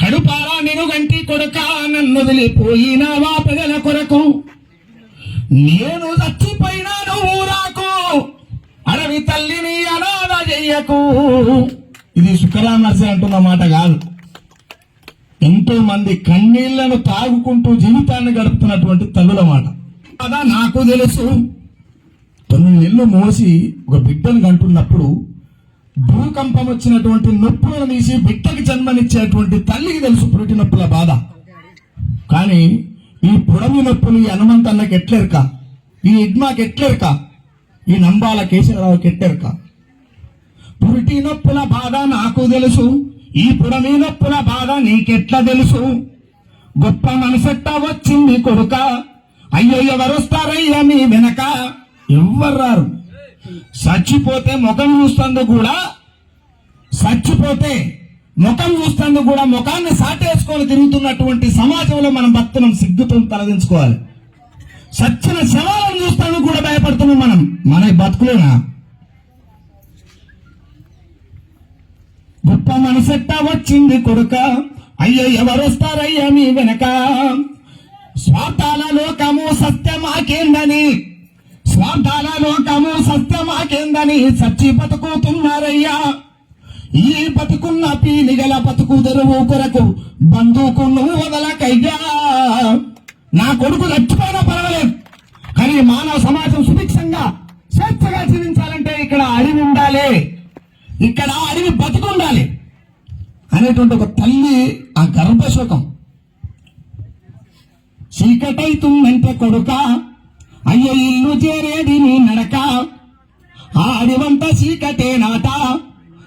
కడుపారా నేను గంటి కొడక నన్ను వదిలిపోయినావా ప్రజల కొరకు. నేను చచ్చిపోయినా నువ్వు రాకు. అడవి తల్లిని అనాథ చెయ్యకు. ఇది శుక్రామర్శి అంటున్న మాట కాదు. ఎంతో మంది కన్నీళ్ళను తాగుకుంటూ జీవితాన్ని గడుపుతున్నటువంటి తల్లుల మాట. అదా నాకు తెలుసు. తొమ్మిది నెలలు మోసి ఒక బిడ్డను కంటున్నప్పుడు భూకంపం వచ్చినటువంటి నొప్పులను తీసి బిడ్డకి జన్మనిచ్చేటువంటి తల్లికి తెలుసు పురిటి నొప్పుల బాధ. కానీ ఈ పుడమి నొప్పులు ఈ హనుమంతన్నకి ఎట్లెరక? ఈ ఇడ్మాకి ఎట్లెరక? ఈ నంబాల కేశవరావుకి ఎట్లెరక? పురిటి నొప్పుల బాధ నాకు తెలుసు ఈ పుడమి నొప్పుల బాధ నీకెట్లా తెలుసు? గొప్ప మనసెట్ట వచ్చింది కొడుక అయ్యో ఎవరొస్తారయ్యా మీ వెనక? ఎవ్వరు రారు. చచ్చిపోతే ముఖం చూస్తందుకు కూడా చచ్చిపోతే ముఖం చూస్తందుకు కూడా ముఖాన్ని సాటేసుకొని తిరుగుతున్నటువంటి సమాజంలో మనం భక్తులను సిగ్గుతో తలదించుకోవాలి. సచ్చిన శవాలను చూస్తాను కూడా భయపడుతున్నాం మనం. మన బతుకులేనా? గొప్ప మనసెట్ట వచ్చింది కొడుక. అయ్యో ఎవరొస్తారయ్యా మీ వెనక? స్వార్థాల లోకము సత్యమాకేందని? స్వార్థాల లోకము సత్యమాకేందని సచ్చి బతుకుతున్నారయ్యా. ఈ బతుకున్న పీలిగల బతుకు తెరువు కొరకు బంధువుకు నువ్వు వదలకయ్యా. నా కొడుకు చచ్చిపోయినా పర్వాలేదు కానీ మానవ సమాజం సుభిక్షంగా స్వేచ్ఛగా జీవించాలంటే ఇక్కడ అడవి ఉండాలి. ఇక్కడ అడవి బతుకుండాలి అనేటువంటి ఒక తల్లి ఆ గర్భశోకం. చీకటైతుందంటే కొడుక అయ్యో ఇల్లు చేరేది నీ నడక. ఆ అడివంత చీకటే నాట.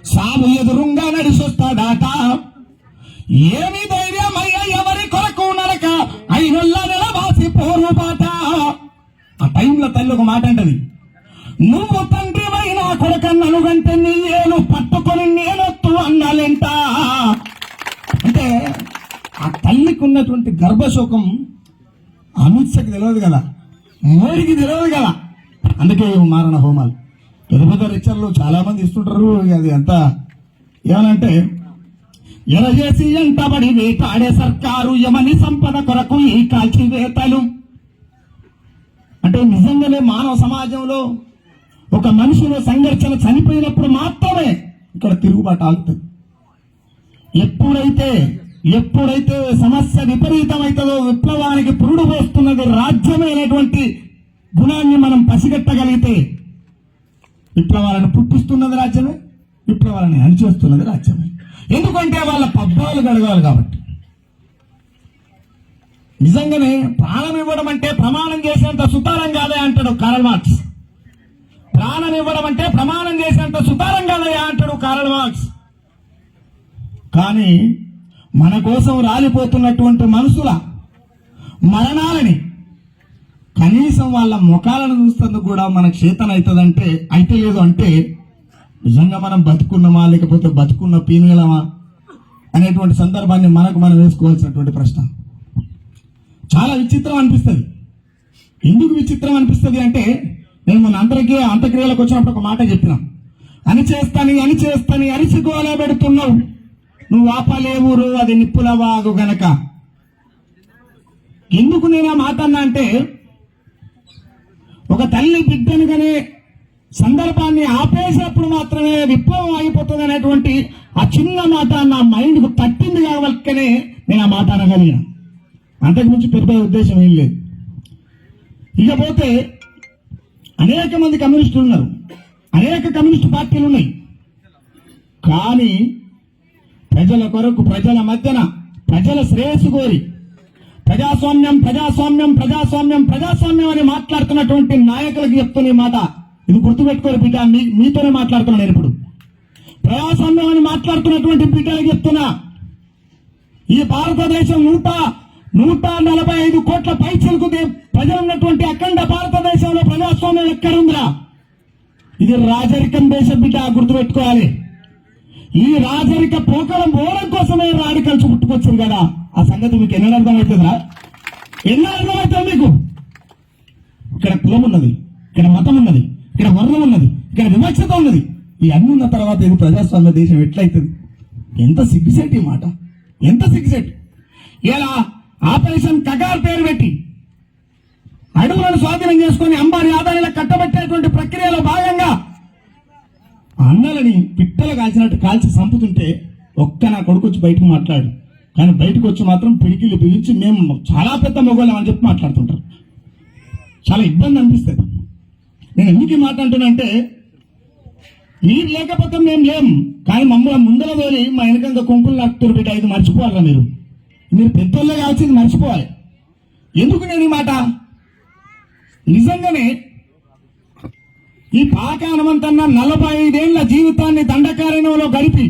సాము ఎదురుంగా నడిసొస్తాడాట. ఏమి ధైర్యం అయ్యా ఎవరి కొరకు నడక? ఐనొల్ల నెలవాసి పోరు బాట. ఆ టైంలో తల్లి ఒక మాట అంటది. నువ్వు తండ్రివైన కొడుకన్నను గంటే నీ పట్టుకొని నేనొత్తు అన్నాలెంట? అంటే ఆ తల్లికి ఉన్నటువంటి గర్భశోకం అమిత్ షాకి తెలియదు కదా. మోడీకి తెలియదు కదా. అందుకే మారణ హోమాలు. పెద్ద పెద్ద లెక్చర్లు చాలా మంది ఇస్తుంటారు అది అంతా ఏమనంటే ఎరజేసి ఎంతబడి వేటాడే సర్కారు యమని సంపద కొరకు ఈ కాల్చివేతలు. అంటే నిజంగానే మానవ సమాజంలో ఒక మనిషిలో సంఘర్షణ చనిపోయినప్పుడు మాత్రమే ఇక్కడ తిరుగుబాటు ఆగుతుంది. ఎప్పుడైతే ఎప్పుడైతే సమస్య విపరీతమైతుందో విప్లవానికి పురుడు పోస్తున్నది రాజ్యమైనటువంటి గుణాన్ని మనం పసిగట్టగలిగితే విప్లవాలను పుట్టిస్తున్నది రాజ్యమే విప్లవాలని అణిచేస్తున్నది రాజ్యమే. ఎందుకంటే వాళ్ళ పబ్బాలు గడగాలి కాబట్టి. నిజంగానే ప్రాణం ఇవ్వడం అంటే ప్రమాణం చేసేంత సుతారం కాదే అంటాడు కారల్ మార్క్స్. ప్రాణం ఇవ్వడం అంటే ప్రమాణం చేసేంత సుతారం కాదయా అంటాడు కారల్ మార్క్స్. కానీ మన కోసం రాలిపోతున్నటువంటి మనుషుల మరణాలని కనీసం వాళ్ళ ముఖాలను చూస్తేందుకు కూడా మన చేతన అవుతుందంటే అయితే లేదు అంటే నిజంగా మనం బతుకున్నామా లేకపోతే బతుకున్న పీనుగలమా అనేటువంటి సందర్భాన్ని మనకు మనం వేసుకోవాల్సినటువంటి ప్రశ్న. చాలా విచిత్రం అనిపిస్తుంది. ఎందుకు విచిత్రం అనిపిస్తుంది అంటే నేను మన అందరికీ అంత్యక్రియలకు వచ్చినప్పుడు ఒక మాట చెప్పినాం. అని చేస్తాని అని చేస్తాని అరిసిగోలా పెడుతున్నావు. నువ్వు ఆపలేవురు అది నిప్పుల వాగు గనక. ఎందుకు నేను ఆ మాట అన్నా అంటే ఒక తల్లి బిడ్డను కనే సందర్భాన్ని ఆపేసినప్పుడు మాత్రమే విప్లవం అయిపోతుంది అనేటువంటి ఆ చిన్న మాట నా మైండ్కు తట్టింది కాబట్టినే నేను ఆ మాట అనగలిగిన. అంతకుమించి పెద్ద ఉద్దేశం ఏం లేదు. ఇకపోతే అనేక మంది కమ్యూనిస్టులు ఉన్నారు. అనేక కమ్యూనిస్ట్ పార్టీలు ఉన్నాయి. కానీ ప్రజల కొరకు ప్రజల మధ్యన ప్రజల శ్రేయస్సు కోరి ప్రజాస్వామ్యం ప్రజాస్వామ్యం ప్రజాస్వామ్యం ప్రజాస్వామ్యం అని మాట్లాడుతున్నటువంటి నాయకులకు చెప్తున్న ఈ మాట. ఇది గుర్తుపెట్టుకోరు బిడ్డ మీ మీతోనే మాట్లాడుతున్నాను ఇప్పుడు. ప్రజాస్వామ్యం అని మాట్లాడుతున్నటువంటి బిడ్డలకు చెప్తున్నా. ఈ భారతదేశం నూట నూట నలభై ఐదు కోట్ల పైచలకు ప్రజలు ఉన్నటువంటి అఖండ భారతదేశంలో ప్రజాస్వామ్యం ఎక్కడుందిరా ఇది రాజరికం దేశం బిడ్డ గుర్తుపెట్టుకోవాలి. ఈ రాజరిక పోకల మూలం కోసమే రాడికల్స్ పుట్టుకొచ్చింది కదా. ఆ సంగతి మీకు ఎన్న అర్థమవుతుందా ఎన్న అర్థమవుతుంది మీకు? ఇక్కడ కులం ఉన్నది ఇక్కడ మతం ఉన్నది ఇక్కడ వర్ణం ఉన్నది ఇక్కడ వివక్షత ఉన్నది. ఈ అన్ని ఉన్న తర్వాత ఇది ప్రజాస్వామ్య దేశం ఎట్లయితుంది? ఎంత సిగ్గుసెట్ ఈ మాట. ఎంత సిగ్గుసెట్. ఇలా ఆపరేషన్ కగార్ పేరు పెట్టి అడవులను స్వాధీనం చేసుకొని అంబారి ఆదాయాల కట్టబెట్టేటువంటి ప్రక్రియలో భాగంగా అన్నలని పిట్టలు కాల్చినట్టు కాల్చి చంపుతుంటే ఒక్క నా కొడుకు వచ్చి బయటకు మాట్లాడు. కానీ బయటకు వచ్చి మాత్రం పిడికిళ్ళు బిగించి మేము చాలా పెద్ద మొగోళ్ళం అని చెప్పి మాట్లాడుతుంటారు. చాలా ఇబ్బంది అనిపిస్తుంది. నేను ఎందుకు ఈ మాట మీరు లేకపోతే మేము లేం. కానీ మమ్మల్ని ముందర తోలి మా వెనకంత కొంకులు లాక్తురు బిడ్డ ఇది మర్చిపోవాలా మీరు? మీరు పెద్దోళ్ళే కావాల్సింది మర్చిపోవాలి. ఎందుకు నేను ఈ మాట? నిజంగానే ఈ పాక హనుమంతన్న నలభై ఐదేళ్ళ జీవితాన్ని దండకారణ్యంలో గడిపి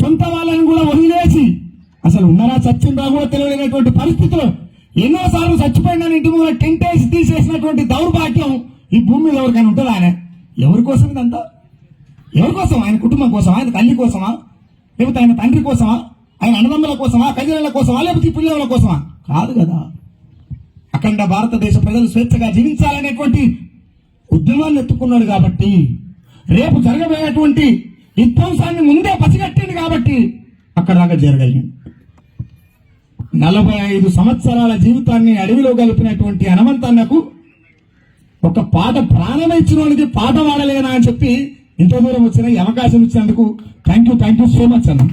సొంత వాళ్ళని కూడా వదిలేసి అసలు ఉన్నారా చచ్చిందా కూడా తెలియలేనటువంటి పరిస్థితిలో ఎన్నోసార్లు చచ్చిపోయిన ఇంటి ముందు టెంట్ వేసి తీసేసినటువంటి దౌర్భాగ్యం ఈ భూమి మీద ఎవరికైనా ఉంటుందా ఆయన? ఎవరి కోసం ఇదంతా? ఎవరి కోసం? ఆయన కుటుంబం కోసమా? ఆయన తల్లి కోసమా? లేకపోతే ఆయన తండ్రి కోసమా? ఆయన అన్నదమ్ముల కోసమా? కజనుల కోసమా? లేకపోతే పిల్లల కోసమా? కాదు కదా. అఖండ భారతదేశ ప్రజలు స్వేచ్ఛగా జీవించాలనేటువంటి ఉద్యమాన్ని ఎత్తుకున్నాడు కాబట్టి రేపు జరగబోయేటువంటి విధ్వంసాన్ని ముందే పసిగట్టింది కాబట్టి అక్కడ దాకా జరగలిగింది నలభై ఐదు సంవత్సరాల జీవితాన్ని అడవిలో గలిపినటువంటి హనుమంతన్నకు ఒక పాట ప్రాణం ఇచ్చిన వాళ్ళకి పాట వాడలేనా అని చెప్పి ఇంత దూరం వచ్చిన అవకాశం ఇచ్చినందుకు thank you thank you so much అన్న.